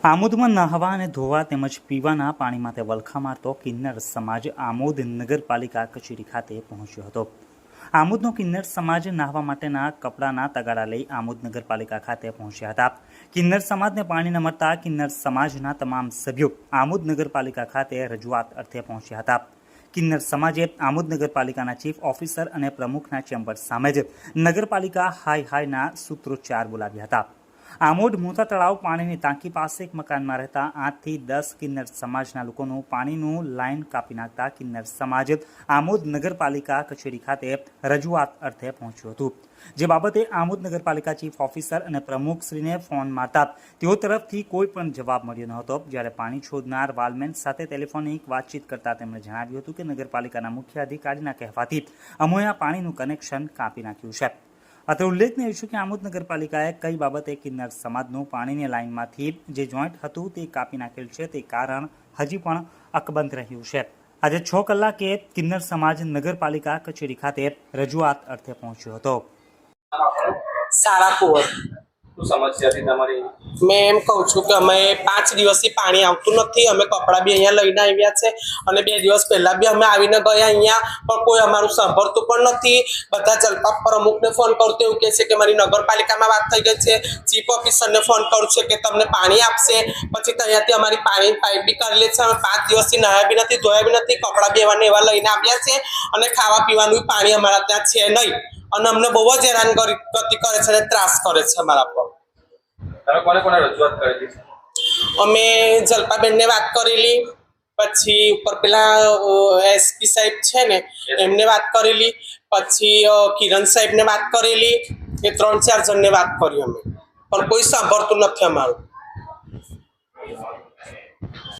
આમોદમાં નહાવા અને ધોવા તેમજ પીવાના પાણી માટે વલખા મારતો કિન્નર સમાજ આમોદ નગરપાલિકા કચેરી ખાતે પહોંચ્યો હતો. આમોદનો કિન્નર સમાજ નાહવા માટેના કપડાના તગાડા લઈ આમોદ નગરપાલિકા ખાતે પહોંચ્યા હતા. કિન્નર સમાજને પાણી ન મળતા કિન્નર સમાજના તમામ સભ્યો આમોદ નગરપાલિકા ખાતે રજૂઆત અર્થે પહોંચ્યા હતા. કિન્નર સમાજે આમોદ નગરપાલિકાના ચીફ ઓફિસર અને પ્રમુખના ચેમ્બર સામે જ નગરપાલિકા હાય હાયના સૂત્રોચ્ચાર બોલાવ્યા હતા. આમોદ મોતા તળાવ પાણીની ટાંકી પાસે એક મકાનમાં રહેતા આઠથી દસ કિન્નર સમાજના લોકોનું પાણીનું લાઇન કાપી નાખતા કિન્નર સમાજ આમોદ નગરપાલિકા કચેરી ખાતે રજૂઆત અર્થે પહોંચ્યું હતું. જે બાબતે આમોદ નગરપાલિકા ચીફ ઓફિસર અને પ્રમુખશ્રીને ફોન મારતા તેઓ તરફથી કોઈ પણ જવાબ મળ્યો ન હતો. જ્યારે પાણી છોડનાર વાલમેન સાથે ટેલિફોનિક વાતચીત કરતા તેમણે જણાવ્યું હતું કે નગરપાલિકાના મુખ્ય અધિકારીના કહેવાથી અમોએ પાણીનું કનેક્શન કાપી નાખ્યું છે. અત્રે ઉલ્લેખનીય છે કે આમોદ નગરપાલિકાએ કઈ બાબતે કિન્નર સમાજનું પાણીની લાઇનમાંથી જે જોઈન્ટ હતું તે કાપી નાખેલ છે તે કારણ હજી પણ અકબંધ રહ્યું છે. આજે છ કલાકે કિન્નર સમાજ નગરપાલિકા કચેરી ખાતે રજૂઆત અર્થે પહોંચ્યો હતો. સારા કુંવર. શું સમસ્યા હતી તમારી મેં એમ કહું છું કે અમે પાંચ દિવસથી પાણી આવતું નથી, અમે કપડાં બી અહીંયા લઈને આવ્યા છે અને બે દિવસ પહેલાં બી અમે આવીને ગયા અહીંયા, પણ કોઈ અમારું સાંભળતું પણ નથી. બધા જલપા પ્રમુખને ફોન કરતો એવું કહે છે કે મારી નગરપાલિકામાં વાત થઈ ગઈ છે. ચીફ ઓફિસરને ફોન કરું છે કે તમને પાણી આપશે. પછી ત્યાંથી અમારી પાણી પાઇપ બી કરી લે છે. અમે પાંચ દિવસથી નાહ્યા બી નથી, ધોયા બી નથી, કપડાં બી એવા ને એવા લઈને આવ્યા છે અને ખાવા પીવાનું પાણી અમારા ત્યાં છે નહીં. અને અમને બહુ જ હેરાન કરી કરે છે અને ત્રાસ કરે છે અમારા પર. તમે કોને કોને રજૂઆત કરેલી? અમે જલપાબેનને વાત કરેલી પછી ઉપર પેલા એસપી સાહેબ છે ને એમને વાત કરેલી પછી કિરણ સાહેબને વાત કરેલી એ ત્રણ ચાર જણને વાત કરી અમે. પણ કોઈ સાંભળતું નથી અમારું.